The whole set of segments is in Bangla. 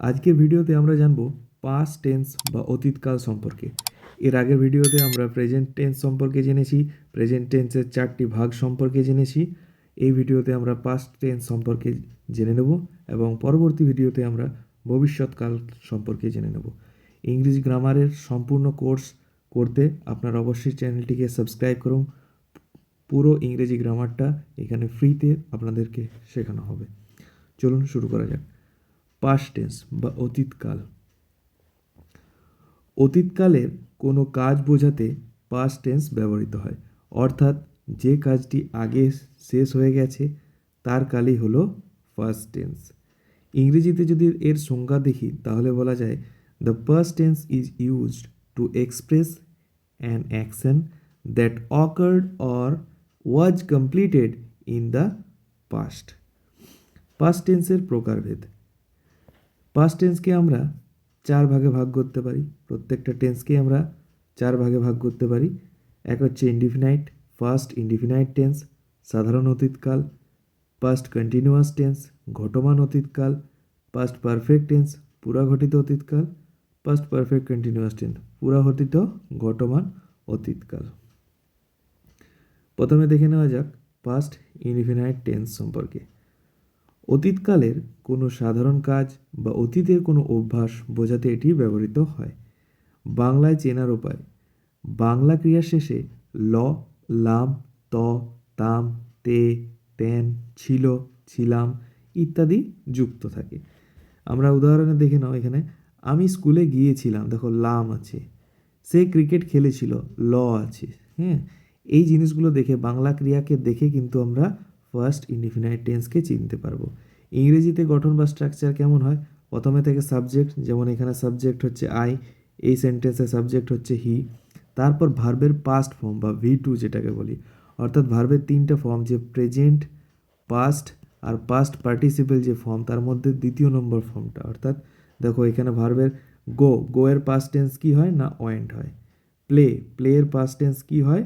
আজকের ভিডিওতে আমরা জানব পাস্ট টেন্স বা অতীতকাল সম্পর্কে। এর আগের ভিডিওতে আমরা প্রেজেন্ট টেন্স সম্পর্কে জেনেছি প্রেজেন্ট টেন্সের চারটি ভাগ সম্পর্কে জেনেছি। এই ভিডিওতে আমরা পাস্ট টেন্স সম্পর্কে জেনে নেব এবং পরবর্তী ভিডিওতে আমরা ভবিষ্যৎকাল সম্পর্কে জেনে নেব। ইংরেজি গ্রামারের সম্পূর্ণ কোর্স করতে আপনার অবশ্যই চ্যানেলটিকে সাবস্ক্রাইব করুন। পুরো ইংরেজি গ্রামারটা এখানে ফ্রিতে আপনাদেরকে শেখানো হবে। চলুন শুরু করা যাক। পাস্ট টেন্স বা অতীতকাল। অতীতকালের কোনো কাজ বোঝাতে পাস্ট টেন্স ব্যবহৃত হয়। অর্থাৎ যে কাজটি আগে শেষ হয়ে গেছে, তার কালই হলো ফার্স্ট টেন্স ইংরেজিতে যদি এর সংজ্ঞা দেখি, তাহলে বলা যায় the past tense is used to express an action that occurred or was completed in the past past টেন্সের প্রকারভেদ। পাস্ট টেন্সকে আমরা চার ভাগে ভাগ করতে পারি। প্রত্যেকটা টেন্সকে আমরা চার ভাগে ভাগ করতে পারি। এক হচ্ছে ইনডিফিনাইট ফার্স্ট ইনডিফিনাইট টেন্স সাধারণ অতীতকাল পাস্ট কন্টিনিউয়াস টেন্স ঘটমান অতীতকাল পাস্ট পারফেক্ট টেন্স পুরাঘটিত অতীতকাল পাস্ট পারফেক্ট কন্টিনিউয়াস টেন্স পুরাঘটিত ঘটমান অতীতকাল। প্রথমে দেখে নেওয়া যাক পাস্ট ইনডিফিনাইট টেন্স সম্পর্কে। অতীতকালের কোনো সাধারণ কাজ বা অতীতের কোনো অভ্যাস বোঝাতে এটি ব্যবহৃত হয়। বাংলায় চেনার উপায়, বাংলা ক্রিয়া শেষে ল, লাম, ত, তাম, তে তেন ছিল, ছিলাম ইত্যাদি যুক্ত থাকে। আমরা উদাহরণে দেখে নাও এখানে, আমি স্কুলে গিয়েছিলাম, দেখো লাম আছে, সে ক্রিকেট খেলেছিল, ল আছে হ্যাঁ? এই জিনিসগুলো দেখে, বাংলা ক্রিয়াকে দেখে কিন্তু আমরা ফার্স্ট ইনডিফিনাইট টেন্সকে চিনতে পারব। ইংরেজিতে গঠন বা স্ট্রাকচার কেমন হয়? প্রথমে থেকে সাবজেক্ট, যেমন এখানে সাবজেক্ট হচ্ছে আই এই সেন্টেন্সে সাবজেক্ট হচ্ছে হি তারপর ভার্বের পাস্ট ফর্ম বা ভি টু যেটাকে বলি। অর্থাৎ ভার্বের তিনটা ফর্ম যে প্রেজেন্ট পাস্ট আর পাস্ট পার্টিসিপেল যে ফর্ম তার মধ্যে দ্বিতীয় নম্বর ফর্মটা অর্থাৎ দেখো এখানে ভার্বের গো গো এর পাস্ট টেন্স কী হয় না ওয়েন্ট হয়? প্লে প্লে এর পাস্ট টেন্স কী হয়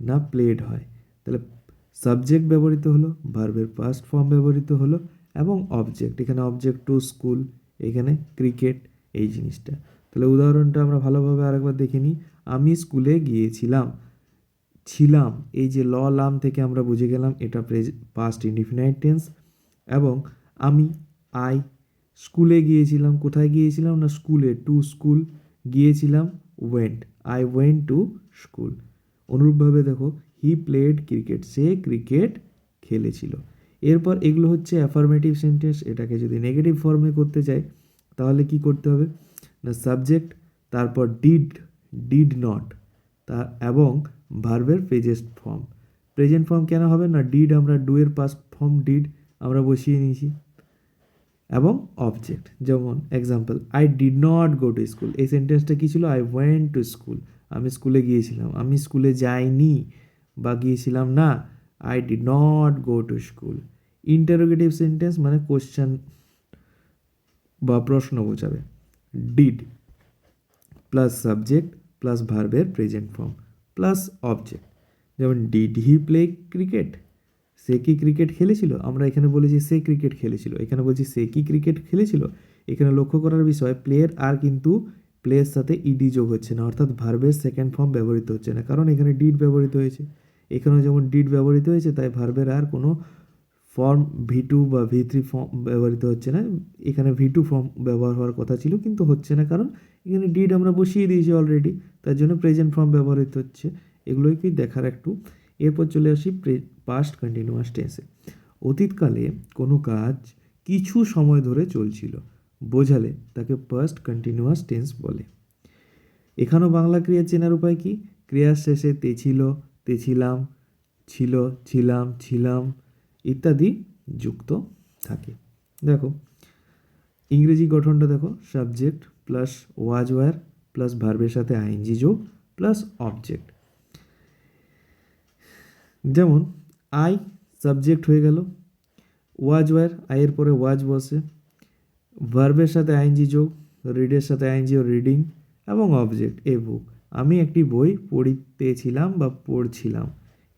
না প্লেড হয়? তাহলে সাবজেক্ট ব্যবহৃত হলো ভার্বের পাস্ট ফর্ম ব্যবহৃত হলো এবং অবজেক্ট এখানে অবজেক্ট টু স্কুল এখানে ক্রিকেট এই জিনিসটা। তাহলে উদাহরণটা আমরা ভালোভাবে আরেকবার দেখে নিই। আমি স্কুলে গিয়েছিলাম, ছিলাম, এই যে ল, লাম থেকে আমরা বুঝে গেলাম এটা পাস্ট ইনডিফিনাইট টেন্স এবং আমি আই স্কুলে গিয়েছিলাম। কোথায় গিয়েছিলাম না স্কুলে টু স্কুল গিয়েছিলাম went I went to school অনুরূপভাবে দেখো হি প্লেড ক্রিকেট সে ক্রিকেট খেলেছিল। এরপর এগুলো হচ্ছে অ্যাফার্মেটিভ সেন্টেন্স এটাকে যদি নেগেটিভ ফর্মে করতে চাই তাহলে কি করতে হবে? না সাবজেক্ট তারপর ডিড ডিড নট তা এবং ভার্বের প্রেজেন্ট ফর্ম প্রেজেন্ট ফর্ম কেন হবে না? ডিড আমরা ডু এর পাস্ট ফর্ম ডিড আমরা বসিয়ে নিয়েছি। এবং অবজেক্ট যেমন example I did not go to school এই সেন্টেন্সটা কী ছিল? আই ওয়েন্ট টু স্কুল আমি স্কুলে গিয়েছিলাম। আমি স্কুলে যাইনি। বা গিয়েছিলাম না I did not go to school interrogative sentence মানে কোশ্চেন বা প্রশ্ন বোঝাবে। ডিড প্লাস সাবজেক্ট প্লাস ভার্বের প্রেজেন্ট ফর্ম প্লাস অবজেক্ট যেমন ডিড হি প্লে ক্রিকেট সে কি ক্রিকেট খেলেছিল? আমরা এখানে বলেছি সে ক্রিকেট খেলেছিল। এখানে বলছি সে কি ক্রিকেট খেলেছিল? এখানে লক্ষ্য করার বিষয় প্লেয়ার আর কিন্তু প্লেয়ের সাথে ইডি যোগ হচ্ছে না, অর্থাৎ ভার্বের সেকেন্ড ফর্ম ব্যবহৃত হচ্ছে না, কারণ এখানে ডিড ব্যবহৃত হয়েছে। এখানেও যেমন ডিড ব্যবহৃত হয়েছে, তাই ভার্বের আর কোনো ফর্ম ভি টু বা ভি থ্রি ফর্ম ব্যবহৃত হচ্ছে না। এখানে ভি টু ফর্ম ব্যবহার হওয়ার কথা ছিল, কিন্তু হচ্ছে না, কারণ এখানে ডিড আমরা বসিয়ে দিয়েছি অলরেডি তার জন্য প্রেজেন্ট ফর্ম ব্যবহৃত হচ্ছে। এগুলোই কি দেখার একটু? এরপর চলে আসি পাস্ট কন্টিনিউয়াস টেন্সে অতীতকালে কোনো কাজ কিছু সময় ধরে চলছিল। বোঝালে তাকে পাস্ট কন্টিনিউয়াস টেন্স বলে। এখানেও বাংলা ক্রিয়া চেনার উপায় কি? ক্রিয়ার শেষে তে ছিল, তে ছিলাম, ছিল, ছিলাম ছিলাম ইত্যাদি যুক্ত থাকে। দেখো, ইংরেজি গঠনটা দেখো subject plus was were plus ভার্বের সাথে আইনজি যোগ প্লাস অবজেক্ট যেমন আই সাবজেক্ট হয়ে গেল ওয়াজ ওয়ার আয়ের পরে ওয়াজ বসে। ভার্বের সাথে আইনজি যোগ রিডের সাথে আইনজি ও রিডিং এবং অবজেক্ট এ বুক আমি একটি বই পড়িতেছিলাম বা পড়ছিলাম।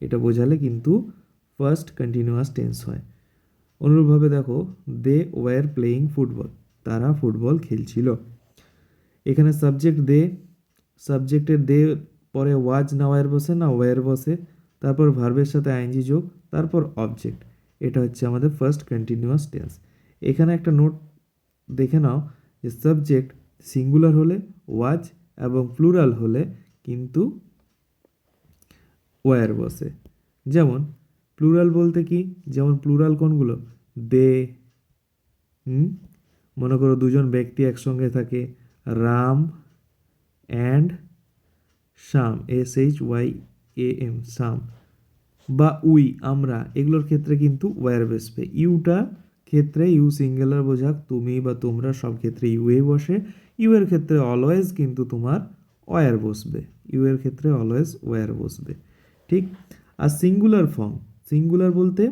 এটা বোঝালে কিন্তু ফার্স্ট কন্টিনিউয়াস টেন্স হয়। অনুরূপভাবে দেখো দে ওয়ার প্লেয়িং ফুটবল তারা ফুটবল খেলছিল। এখানে সাবজেক্ট দে সাবজেক্টের দে পরে ওয়াজ না ওয়ার বসে না ওয়ার বসে, তারপর ভার্বের সাথে আইনজি যোগ, তারপর অবজেক্ট এটা হচ্ছে আমাদের ফার্স্ট কন্টিনিউয়াস টেন্স এখানে একটা নোট দেখে নাও যে সাবজেক্ট সিঙ্গুলার হলে ওয়াজ এবং প্লুরাল হলে কিন্তু ওয়ার বসে। যেমন প্লুরাল বলতে কি? যেমন প্লুরাল কোনগুলো? দে মনে করো দুজন ব্যক্তি একসঙ্গে থাকে, Ram and Shyam S H Y A M Shyam. বা উই, আমরা, এগুলোর ক্ষেত্রে কিন্তু ওয়ার বসবে ইউটা ক্ষেত্রে ইউ সিঙ্গুলার বোঝাক, তুমি বা তোমরা সব ক্ষেত্রে ইউ এ বসে। ইউ এর ক্ষেত্রে অলওয়েজ কিন্তু তোমার ওয়ার বসবে। ইউ এর ক্ষেত্রে অলওয়েজ ওয়ার বসবে। ঠিক? আর সিঙ্গুলার ফর্ম, সিঙ্গুলার বলতে,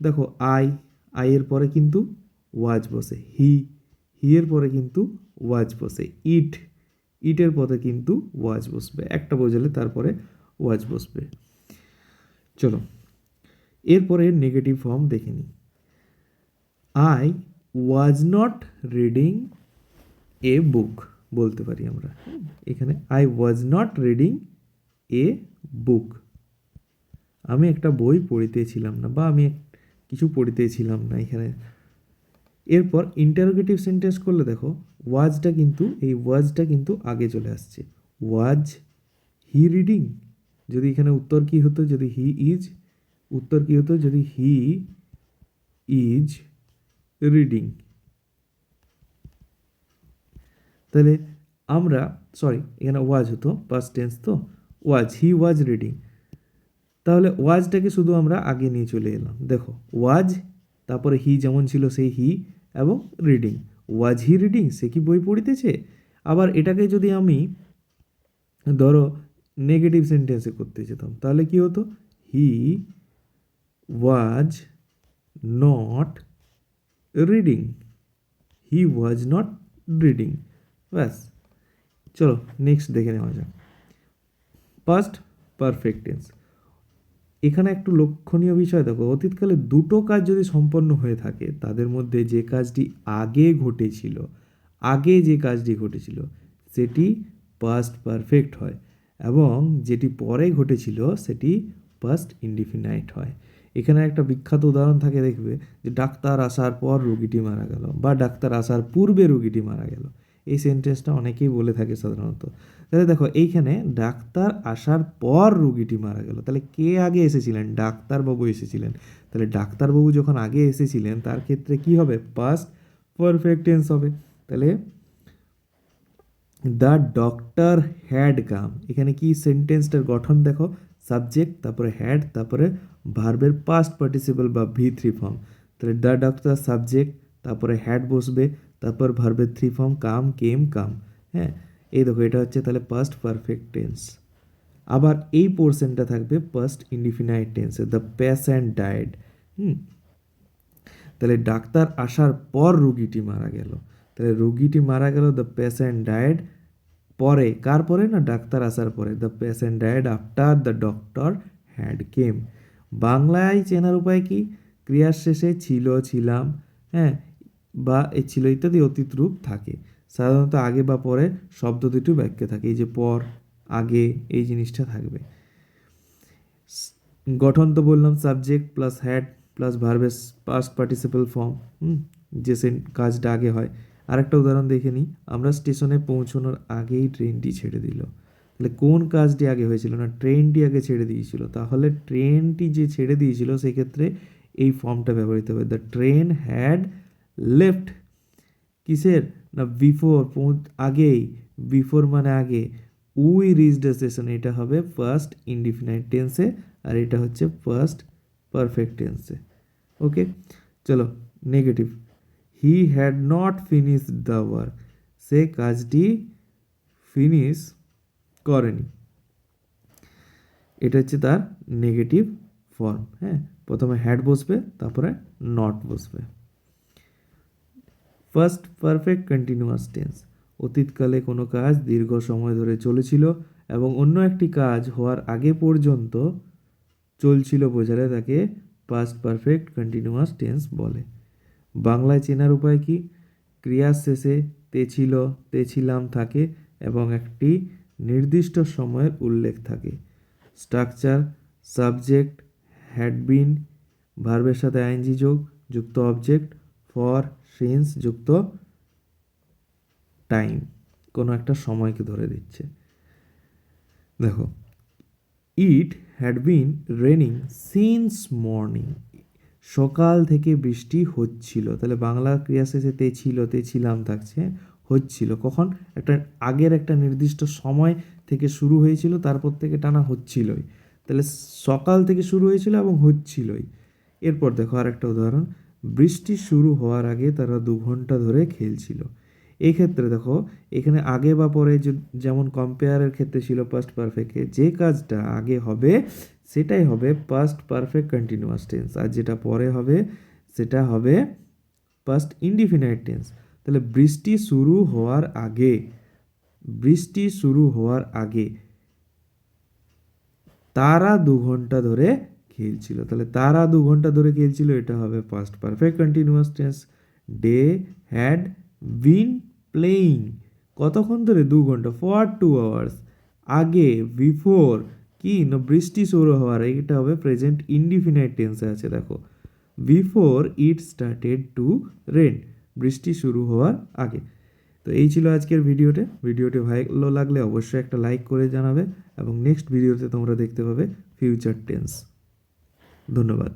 দেখো, আই আই এর পরে কিন্তু ওয়াজ বসে। হি হি এর পরে কিন্তু ওয়াজ বসে। ইট, ইটের পরে কিন্তু ওয়াজ বসবে। একটা বোঝালে তারপরে ওয়াজ বসবে। চলো, এরপরে নেগেটিভ ফর্ম দেখে নিই। I was not reading a book বলতে পারি আমরা। এখানে I was not reading a book আমি একটা বই পড়িতেছিলাম না, বা আমি কিছু পড়িতেছিলাম না এখানে। এরপর ইন্টারোগেটিভ সেন্টেন্স করলে দেখো ওয়াজটা কিন্তু, এই ওয়াজটা কিন্তু আগে চলে আসছে। ওয়াজ হি রিডিং যদি এখানে উত্তর কি হতো? যদি হি ইজ উত্তর কি হতো? যদি হি ইজ রিডিং তাহলে আমরা সরি এখানে ওয়াজ হতো পাস্ট টেন্স তো ওয়াজ হি ওয়াজ রিডিং তাহলে ওয়াজটাকে শুধু আমরা আগে নিয়ে চলে এলাম। দেখো ওয়াজ তারপরে হি যেমন ছিল সেই হি এবং রিডিং ওয়াজ হি রিডিং সে কি বই পড়িতেছে? আবার এটাকে যদি আমি, ধরো নেগেটিভ সেন্টেন্সে করতে যেতাম, তাহলে কি হতো? He was not reading he was not reading ব্যাস। চলো নেক্সট দেখে নেওয়া যাক। পাস্ট পারফেক্ট টেন্স এখানে একটু লক্ষণীয় বিষয় দেখো। অতীতকালে দুটো কাজ যদি সম্পন্ন হয়ে থাকে, তাদের মধ্যে যে কাজটি আগে ঘটেছিল, আগে যে কাজটি ঘটেছিল, সেটি পাস্ট পারফেক্ট হয় এবং যেটি পরে ঘটেছিল, সেটি পাস্ট ইনডিফিনাইট হয়। এখানে একটা বিখ্যাত উদাহরণ থাকে, দেখবে যে ডাক্তার আসার পর রুগীটি মারা গেল বা ডাক্তার আসার পূর্বে রুগীটি মারা গেল। এই সেন্টেন্সটা অনেকেই বলে থাকে সাধারণত। তাহলে দেখো, এইখানে ডাক্তার আসার পর রুগীটি মারা গেল। তাহলে কে আগে এসেছিলেন? ডাক্তারবাবু এসেছিলেন। তাহলে ডাক্তারবাবু যখন আগে এসেছিলেন, তার ক্ষেত্রে কি হবে? পাস্ট পারফেক্ট টেন্স হবে। তাহলে দ্য ডক্টর হ্যাড কাম এখানে কি সেন্টেন্সটার গঠন দেখো? সাবজেক্ট তারপরে হ্যাড তারপরে ভার্বের পাস্ট পার্টিসিপল বা ভি থ্রি ফর্ম তাহলে দ্য ডক্টর সাবজেক্ট তারপরে হ্যাড বসবে, তারপর ভার্বের থ্রি ফর্ম কাম কেম কাম হ্যাঁ? এই দেখো, এটা হচ্ছে তাহলে পাস্ট পারফেক্ট টেন্স আবার এই পোর্শনটা থাকবে পাস্ট ইনডিফিনাইট টেন্সে দ্য প্যাশেন্ট ডায়েড হুম? তাহলে ডাক্তার আসার পর রুগীটি মারা গেল। তাহলে রুগীটি মারা গেল দ্য পেশেন্ট ডায়েড পরে, কার পরে না ডাক্তার আসার পরে? The patient died after the doctor had came বাংলায় চেনার উপায় কি? ক্রিয়ার শেষে ছিল, ছিলাম হ্যাঁ বা এ ছিল ইত্যাদি অতীত রূপ থাকে। সাধারণত আগে বা পরে শব্দ দুটো বাক্যে থাকে। এই যে পর, আগে, এই জিনিসটা থাকবে। গঠন তো বললাম subject plus had plus verb's past participle form যে সে কাজটা আগে হয়। আরেকটা উদাহরণ দেখে নিই। আমরা স্টেশনে পৌঁছানোর আগেই ট্রেনটি ছেড়ে দিল। তাহলে কোন কাজটি আগে হয়েছিল না ট্রেনটি আগে ছেড়ে দিয়েছিল? তাহলে ট্রেনটি যে ছেড়ে দিয়েছিল সেক্ষেত্রে এই ফর্মটা ব্যবহৃত হবে। দ্য ট্রেন হ্যাড লেফট কিসের? না বিফোর আগেই। বিফোর মানে আগে। উই রিচ দ্য স্টেশন এটা হবে ফার্স্ট ইনডিফিনাইট টেন্সে আর এটা হচ্ছে ফার্স্ট পারফেক্ট টেন্সে ওকে চলো negative he had not finish the work সে কাজটি ফিনিশ করেনি। এটা হচ্ছে তার নেগেটিভ ফর্ম হ্যাঁ? প্রথমে হ্যাড বসবে, তারপরে নট বসবে। ফার্স্ট পারফেক্ট কন্টিনিউয়াস টেন্স অতীতকালে কোনো কাজ দীর্ঘ সময় ধরে চলেছিল এবং অন্য একটি কাজ হওয়ার আগে পর্যন্ত চলছিল বোঝালে তাকে পাস্ট পারফেক্ট কন্টিনিউয়াস টেন্স বলে। বাংলায় চেনার উপায় কি? ক্রিয়ার শেষে তে ছিল তে ছিলাম থাকে এবং একটি নির্দিষ্ট সময়ের উল্লেখ থাকে। স্ট্রাকচার, সাবজেক্ট হ্যাড বিন ভার্বের সাথে আইনজি যোগ, যুক্ত অবজেক্ট, ফর, সিন্স যুক্ত টাইম। কোনো একটা সময়কে ধরে দিচ্ছে। দেখো, it had been raining since morning. সকাল থেকে বৃষ্টি হচ্ছিল। তাহলে বাংলা ক্রিয়া শেষে তে ছিল, তে ছিলাম থাকছে, হচ্ছিল। কখন? একটা আগের একটা নির্দিষ্ট সময় থেকে শুরু হয়েছিল, তারপর থেকে টানা হচ্ছিলই। তাহলে সকাল থেকে শুরু হয়েছিল এবং হচ্ছিলই। এরপর দেখো আর একটা উদাহরণ। বৃষ্টি শুরু হওয়ার আগে তারা দু ঘণ্টা ধরে খেলছিল। এই ক্ষেত্রে দেখো, এখানে আগে বা পরে যেমন কম্পেয়ারের ক্ষেত্রে ছিল পাস্ট পারফেক্টে যে কাজটা আগে হবে, সেটাই হবে পাস্ট পারফেক্ট কন্টিনিউয়াস টেন্স আর যেটা পরে হবে, সেটা হবে পাস্ট ইনডিফিনাইট টেন্স তাহলে বৃষ্টি শুরু হওয়ার আগে, বৃষ্টি শুরু হওয়ার আগে তারা দু ঘণ্টা ধরে খেলছিল। তাহলে তারা দু ঘণ্টা ধরে খেলছিল, এটা হবে past perfect continuous tense they had been playing কতক্ষণ ধরে? দু ঘণ্টা। ফর টু আওয়ার্স আগে বিফোর কি? না, বৃষ্টি শুরু হওয়ার। এটা হবে প্রেজেন্ট ইনডিফিনাইট টেন্সে আছে, দেখো। Before it started to rain বৃষ্টি শুরু হওয়ার আগে। তো এই ছিল আজকের ভিডিওতে ভিডিওটি ভালো লাগলে অবশ্যই একটা লাইক করে জানাবে এবং নেক্সট ভিডিওতে তোমরা দেখতে পাবে ফিউচার টেন্স ধন্যবাদ।